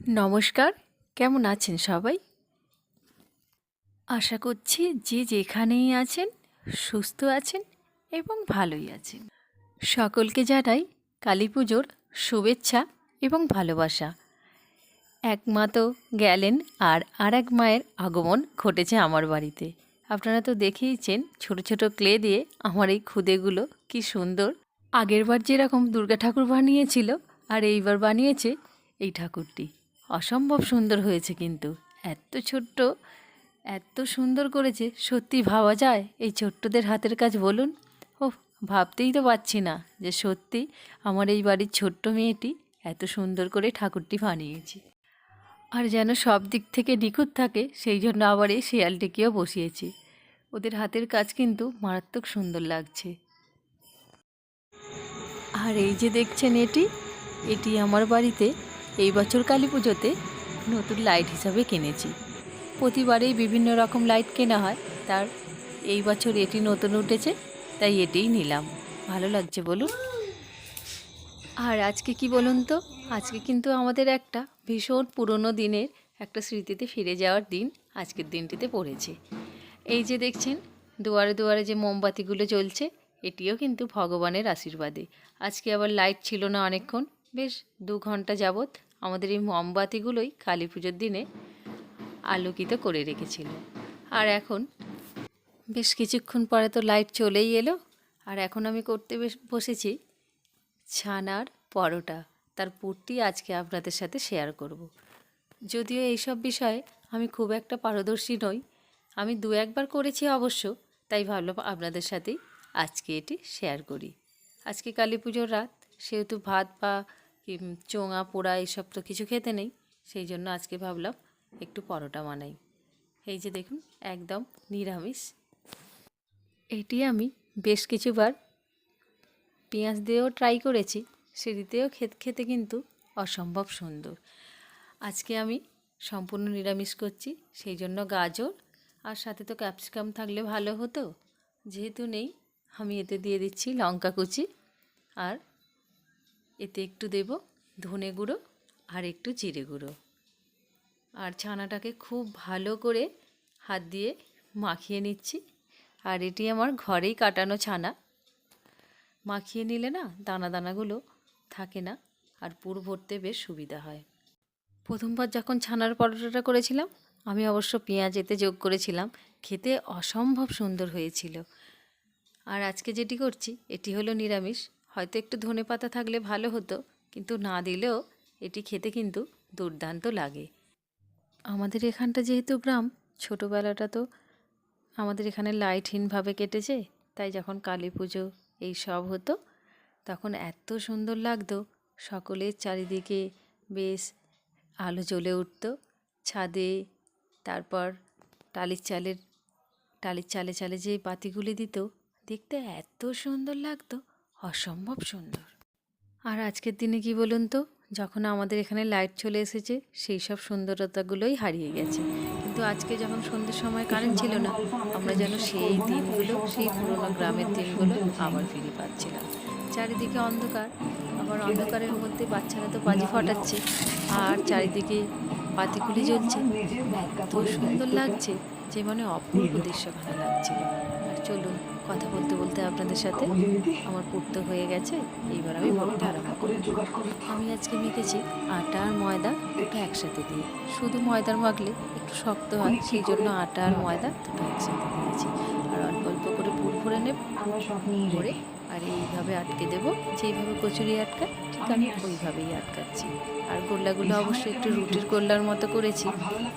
নমস্কার, কেমন আছেন সবাই? আশা করছি যে যেখানেই আছেন, সুস্থ আছেন এবং ভালোই আছেন। সকলকে জানাই কালী পুজোর শুভেচ্ছা এবং ভালোবাসা। এক মা তো গেলেন আর আর এক মায়ের আগমন ঘটেছে আমার বাড়িতে। আপনারা তো দেখেইছেন ছোট ছোট ক্লে দিয়ে আমার এই খুদেগুলো কি সুন্দর। আগেরবার যেরকম দুর্গা ঠাকুর বানিয়েছিল, আর এইবার বানিয়েছে এই ঠাকুরটি। অসম্ভব সুন্দর হয়েছে কিন্তু। এত ছোট্ট, এত সুন্দর করেছে, সত্যি ভাবা যায়? এই ছোট্টদের হাতের কাজ বলুন। ও ভাবতেই তো পারছি না যে সত্যি আমার এই বাড়ির ছোট্ট মেয়েটি এত সুন্দর করে ঠাকুরটি বানিয়েছে। আর যেন সব দিক থেকে নিখুঁত থাকে, সেই জন্য আবার এই শেয়ালটিকেও বসিয়েছি। ওদের হাতের কাজ কিন্তু মারাত্মক সুন্দর লাগছে। আর এই যে দেখছেন এটি এটি আমার বাড়িতে এই বছর কালী পুজোতে নতুন লাইট হিসাবে কিনেছি। প্রতিবারেই বিভিন্ন রকম লাইট কেনা হয়। তার এই বছর এটি নতুন উঠেছে, তাই এটিই নিলাম। ভালো লাগছে বলুন? আর আজকে কি বলুন তো? আজকে কিন্তু আমাদের একটা ভীষণ পুরনো দিনের একটা স্মৃতিতে ফিরে যাওয়ার দিন আজকের দিনটিতে পড়েছে। এই যে দেখছেন, দুয়ারে দুয়ারে যে মোমবাতিগুলো জ্বলছে, এটিও কিন্তু ভগবানের আশীর্বাদে। আজকে আবার লাইট ছিল না অনেকক্ষণ, বেশ দু ঘণ্টা যাবৎ আমাদের এই মোমবাতিগুলোই কালী পুজোর দিনে আলোকিত করে রেখেছিল। আর এখন বেশ কিছুক্ষণ পরে তো লাইট চলেই এলো। আর এখন আমি করতে বেশ- বসেছি ছানার পরোটা। তার পুরটি আজকে আপনাদের সাথে শেয়ার করব। যদিও এইসব বিষয়ে আমি খুব একটা পারদর্শী নই। আমি দু একবার করেছি অবশ্য, তাই ভাবলাম আপনাদের সাথেই আজকে এটি শেয়ার করি। আজকে কালী পুজোর রাত, সেহেতু ভাত বা কি, চোঙা পোড়া এইসব তো কিছু খেতে নেই। সেই জন্য আজকে ভাবলাম একটু পরোটা বানাই। এই যে দেখুন একদম নিরামিষ। এটি আমি বেশ কিছুবার পেঁয়াজ দিয়েও ট্রাই করেছি সেটিতেও খেতে খেতে কিন্তু অসম্ভব সুন্দর। আজকে আমি সম্পূর্ণ নিরামিষ করছি সেই জন্য গাজর আর সাথে তো ক্যাপসিকাম থাকলে ভালো হতো। যেহেতু নেই আমি এতে দিয়ে দিচ্ছি লঙ্কা কুচি আর এতে একটু দেব ধনে গুঁড়ো আর একটু জিরে গুঁড়ো। আর ছানাটাকে খুব ভালো করে হাত দিয়ে মাখিয়ে নিচ্ছি। আর এটি আমার ঘরেই কাটানো ছানা। মাখিয়ে নিলে না দানা দানাগুলো থাকে না আর পুর ভরতে বেশ সুবিধা হয়। প্রথমবার যখন ছানার পরোটাটা করেছিলাম, আমি অবশ্য পেঁয়াজ এতে যোগ করেছিলাম। খেতে অসম্ভব সুন্দর হয়েছিল। আর আজকে যেটি করছি, এটি হলো নিরামিষ। হয়তো একটু ধনে পাতা থাকলে ভালো হতো, কিন্তু না দিলেও এটি খেতে কিন্তু দুর্দান্ত লাগে। আমাদের এখানটা যেহেতু গ্রাম, ছোটোবেলাটা তো আমাদের এখানে লাইটহীনভাবে কেটেছে, তাই যখন কালী পুজো এই সব হতো, তখন এত সুন্দর লাগতো, সকলের চারিদিকে বেশ আলো জ্বলে উঠত, ছাদে, তারপর টালির চালের, টালির চালে চালে যে বাতিগুলি দিত, দেখতে এত সুন্দর লাগতো। অসম্ভব সুন্দর। আর আজকের দিনে কি বলুন তো, যখন আমাদের এখানে লাইট চলে এসেছে, সেই সব সুন্দরতাগুলোই হারিয়ে গেছে। কিন্তু আজকে যখন সন্ধ্যের সময় কারেন্ট ছিল না, আমরা যেন সেই দিনগুলো, সেই পুরোনো গ্রামের দিনগুলো আবার ফিরে পাচ্ছিলাম। চারিদিকে অন্ধকার, আবার অন্ধকারের মধ্যে বাচ্চারা তো বাজি ফাটাচ্ছে, আর চারিদিকে বাতিগুলি জ্বলছে। এত সুন্দর লাগছে, যে মানে অপূর্ব দৃশ্যখানা লাগছিল আর চলুন, কথা বলতে বলতে আপনাদের সাথে। আমার পুরতো হয়ে গেছে, এইবার আমি ভোগটা আরম্ভ করি আমি আজকে মেখেছি আটা আর ময়দা দুটো একসাথে দিয়ে। শুধু ময়দার মাখলে একটু শক্ত হয়, সেই জন্য আটা আর ময়দা দুটো একসাথে দিয়েছি। আর অল্প অল্প করে পুর ভরে নেব, ভরে আর এইভাবে আটকে দেব। যেইভাবে কচুরি আটকায়, ঠিক আমি ওইভাবেই আটকাচ্ছি। আর গোল্লাগুলো অবশ্যই একটু রুটির গোল্লার মতো করেছি,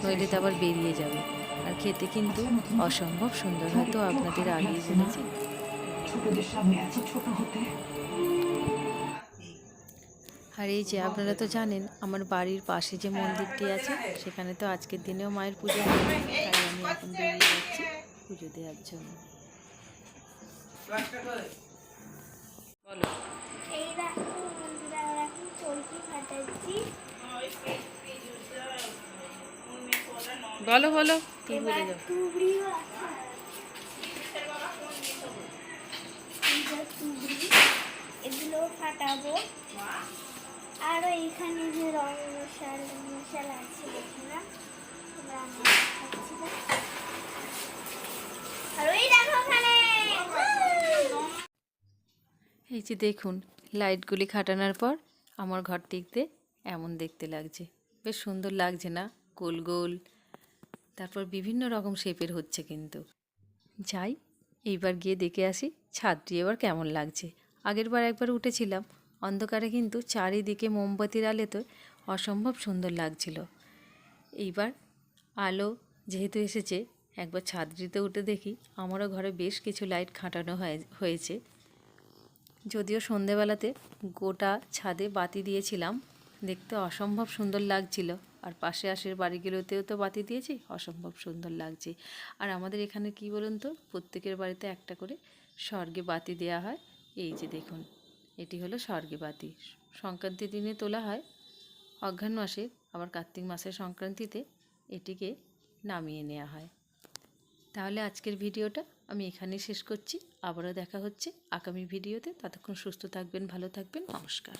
নইলে তো আবার বেরিয়ে যাবে। আর খেতে কিন্তু অসম্ভব সুন্দর হয়তো আপনাদের আগেই বলেছি। ছোটদের সামনে আছে ছোট হতে। আর এই যে আপনারা তো জানেন আমার বাড়ির পাশে যে মন্দিরটি আছে সেখানে তো আজকের দিনেও মায়ের পুজো হবে তাই আমি এখন বেরিয়ে যাচ্ছি পুজো দেওয়ার জন্য। বলো বলো। কি বলে যাও তুবড়িও আছে এই যে তুবড়ি এগুলো ফাটাবো আর এখানে যে রং মশাল মশাল লাগছে দেখে না। তোমরা আমি খাচ্ছি না। আর ওই দেখো ওখানে! এই যে দেখুন, লাইটগুলি খাটানোর পর আমার ঘর টিকতে এমন দেখতে লাগছে। বেশ সুন্দর লাগছে না? গোল গোল। তারপর বিভিন্ন রকম শেপের হচ্ছে কিন্তু। যাই, এইবার গিয়ে দেখে আসি, ছাদটি এবার কেমন লাগছে। আগের বার একবার উঠেছিলাম। অন্ধকারে কিন্তু চারিদিকে মোমবাতির আলোতে অসম্ভব সুন্দর লাগছিল। এইবার আলো যেহেতু এসেছে, একবার ছাদটিতে উঠে দেখি আমারও ঘরে বেশ কিছু লাইট খাটানো হয়ে, হয়েছে। যদিও সন্ধেবেলাতে গোটা ছাদে বাতি দিয়েছিলাম, দেখতে অসম্ভব সুন্দর লাগছিল। আর পাশে আশের বাড়িগুলোতেও তো বাতি দিয়েছি, অসম্ভব সুন্দর লাগছে। আর আমাদের এখানে কি বলুন তো, প্রত্যেকের বাড়িতে একটা করে স্বর্গে বাতি দেওয়া হয়। এই যে দেখুন, এটি হলো স্বর্গে বাতি। সংক্রান্তির দিনে তোলা হয়। অঘ্রান মাসে, আবার কার্তিক মাসের সংক্রান্তিতে এটিকে নামিয়ে নেওয়া হয়। তাহলে আজকের ভিডিওটা আমি এখানেই শেষ করছি। আবারও দেখা হচ্ছে আগামী ভিডিওতে। ততক্ষণ সুস্থ থাকবেন, ভালো থাকবেন। নমস্কার।